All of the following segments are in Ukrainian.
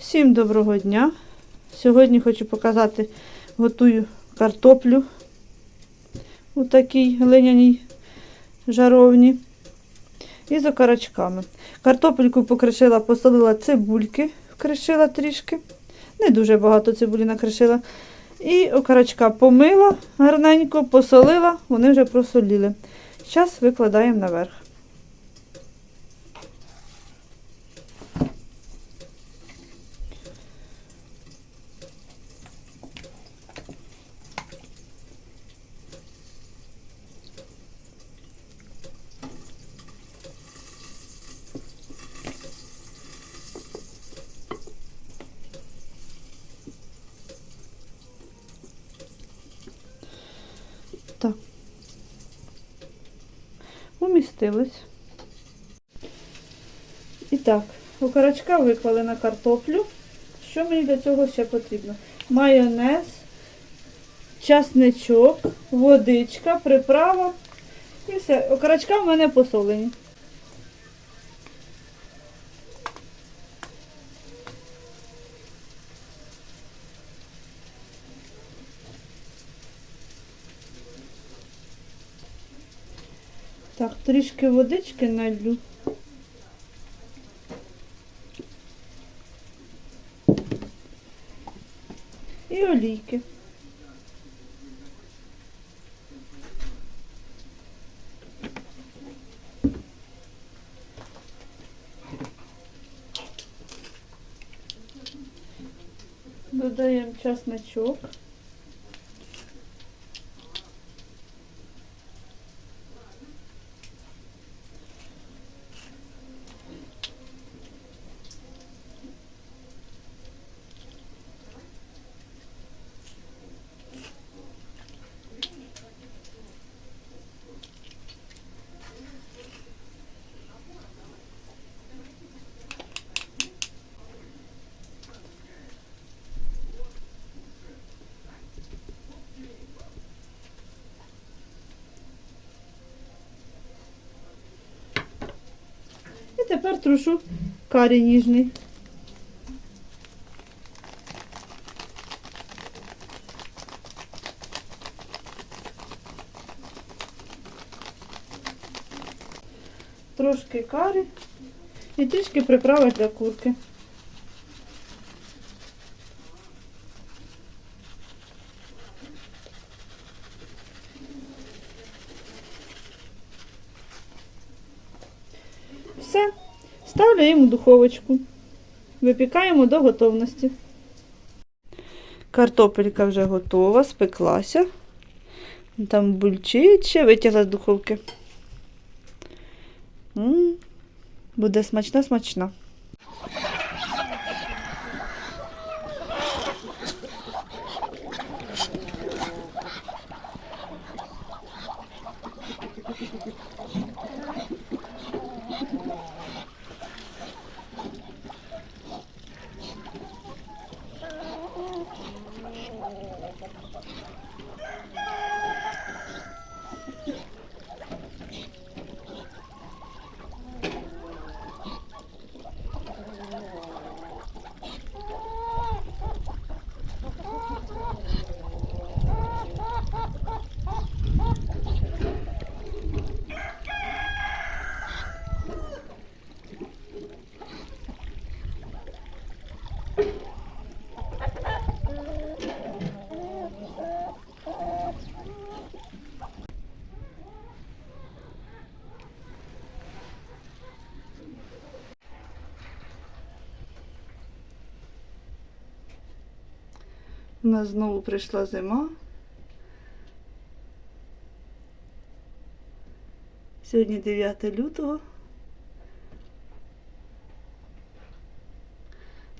Всім доброго дня! Сьогодні хочу показати, готую картоплю у такій глиняній жаровні і з окорочками. Картопельку покришила, посолила цибульки, вкришила трішки. Не дуже багато цибулі накришила. І окорочка помила гарненько, посолила, вони вже просоліли. Зараз викладаємо наверх. Так. Умістились. І так, окорочка виклали на картоплю. Що мені для цього ще потрібно? Майонез, часничок, водичка, приправа. І все. Окорочка в мене посолені. Так, трішки водички налью. І олійки. Додаємо часничок. Тепер трушу карі ніжний. Трошки карі і трішки приправи для курки. Все. Ставляємо в духовочку. Випікаємо до готовності. Картопелька вже готова, спеклася. Там бульчить витягла з духовки. М, Буде смачна, Gracias. У нас знову прийшла зима. Сьогодні 9 лютого.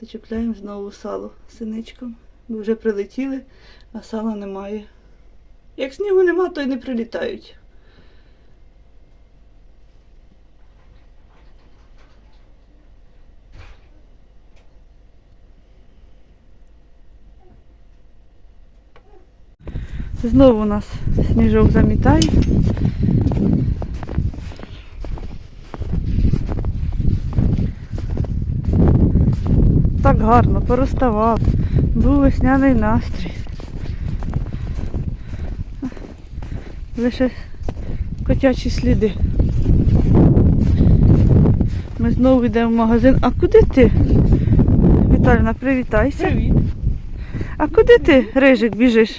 Дочепляємо знову сало синичком. Бо вже прилетіли, а сала немає. Як снігу нема, то й не прилітають. Знову у нас сніжок замітає. так гарно, пороставав. Був весняний настрій. Лише котячі сліди. Ми знову йдемо в магазин. А куди ти? Віталіна, привітайся. Привіт. А куди ти, Рижик, біжиш?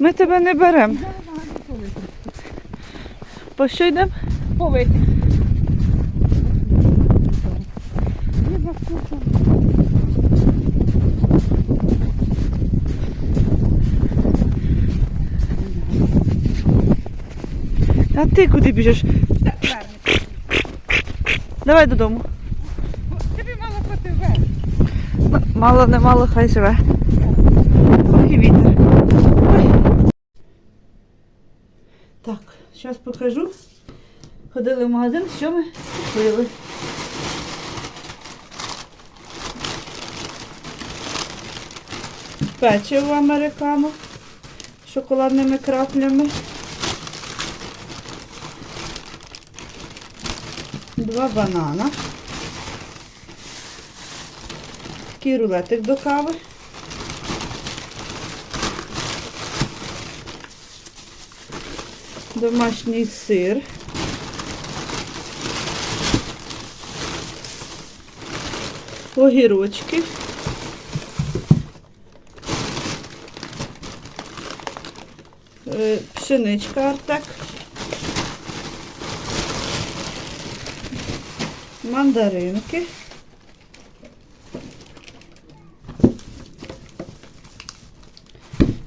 Ми тебе не беремо. По що йдемо? Повик. А ти куди біжиш? Давай додому. Тобі мало ПТВ. Ну, Мало не мало, хай живе. Ой, і вітер. Ой. Так, зараз покажу. Ходили в магазин, що ми купили. Печиво американо з шоколадними краплями. Два банана. Такий рулетик до кави. Домашній сир. Огірочки. Е, Пшеничка артек. Мандаринки.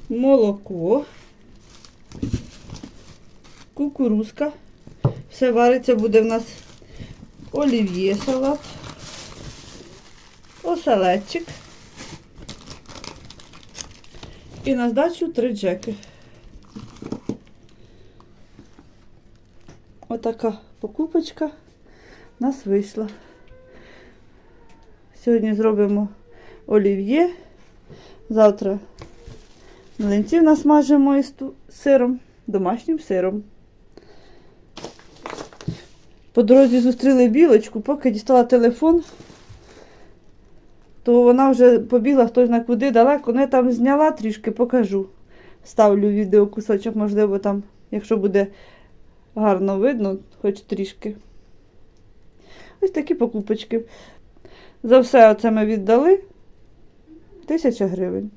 молоко, кукурузка. Все вариться буде в нас олів'є салат, оселедчик. І на здачу три джеки. Отака покупочка в нас вийшла. Сьогодні зробимо олів'є. Завтра Млинців насмажимо із сиром, домашнім сиром. По дорозі зустріли білочку, поки дістала телефон, то вона вже побігла хтось на куди далеко. Ну, я там зняла трішки, покажу. Ставлю відео кусочок, можливо, там, якщо буде гарно видно, хоч трішки. Ось такі покупочки. За все оце ми віддали. Тисяча гривень.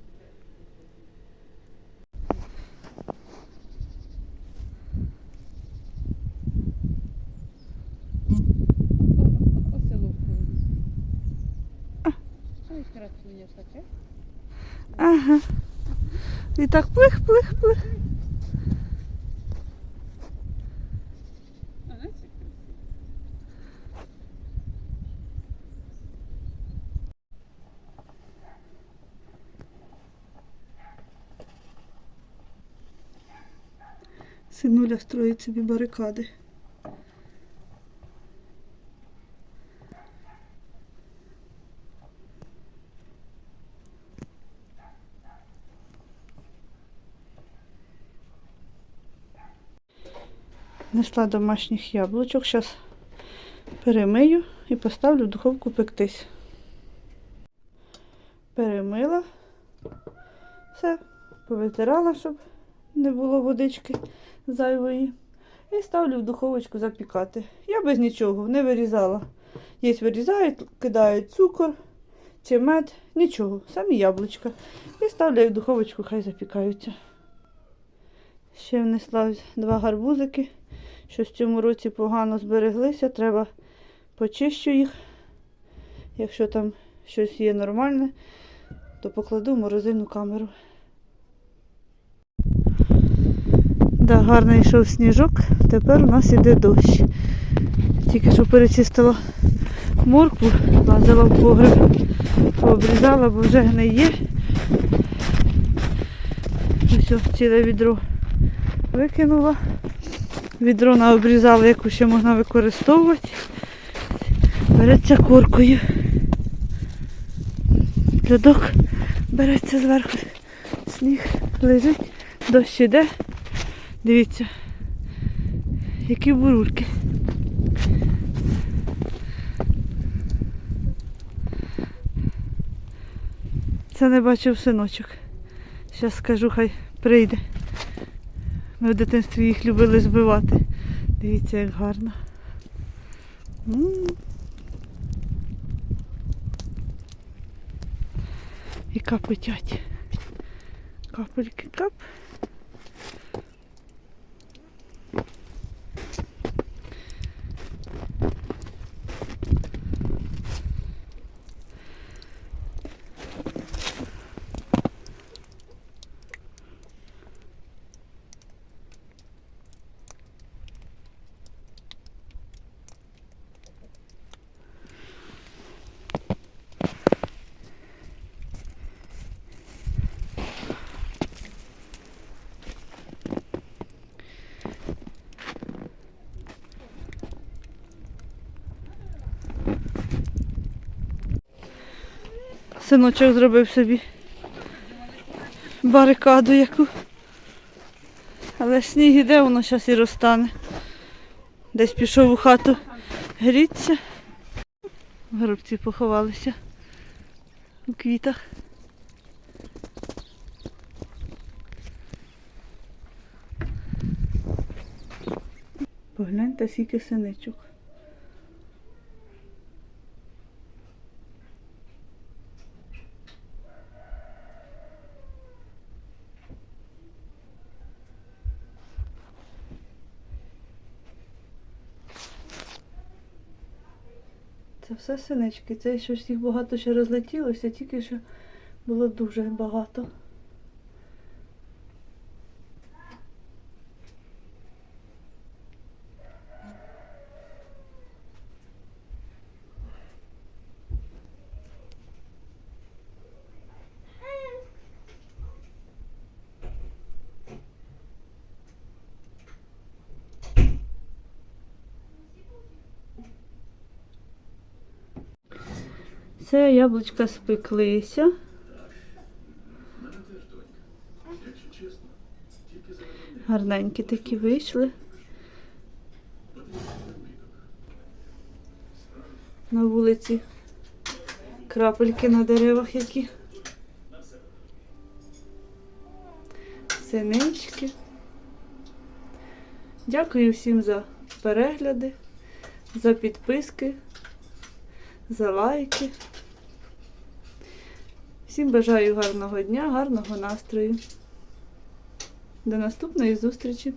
Красуня. Ага. І так плих, плих, плих. Синуля строїть собі барикади. Несла домашніх яблучок. Зараз перемию і поставлю в духовку пектись. Перемила. Все, повитирала, щоб не було водички зайвої. І ставлю в духовочку запікати. Я без нічого не вирізала. Є вирізають, кидають цукор чи мед, нічого, самі яблучка. І ставлю в духовочку, хай запікаються. Ще внесла два гарбузики, що в цьому році погано збереглися. Треба почищу їх. Якщо там щось є нормальне, то покладу в морозильну камеру. Да, гарно йшов сніжок, тепер у нас іде дощ. Тільки що перечистила моркву, лазила в погреб, пообрізала, бо вже гниє. Ось ціле відро викинула. Відро наобрізала, яку ще можна використовувати. Береться коркою. Льодок береться зверху. Сніг лежить, дощ іде. Дивіться, які бурульки. Це не бачив синочок. Зараз скажу, хай прийде. Ми в дитинстві їх любили збивати. Дивіться, як гарно. І капотять. Капельки кап. Синочок зробив собі барикаду яку. Але сніг іде, воно зараз і розтане. Десь пішов у хату гріться. Горобці поховалися у квітах. Погляньте, скільки синичок. Це все синички. Це щось їх багато ще розлетілося, тільки що було дуже багато. Це яблучка спеклися. Гарненькі такі вийшли. На вулиці крапельки на деревах які. Синички. Дякую всім за перегляди, за підписки, за лайки. Всім бажаю гарного дня, гарного настрою. До наступної зустрічі!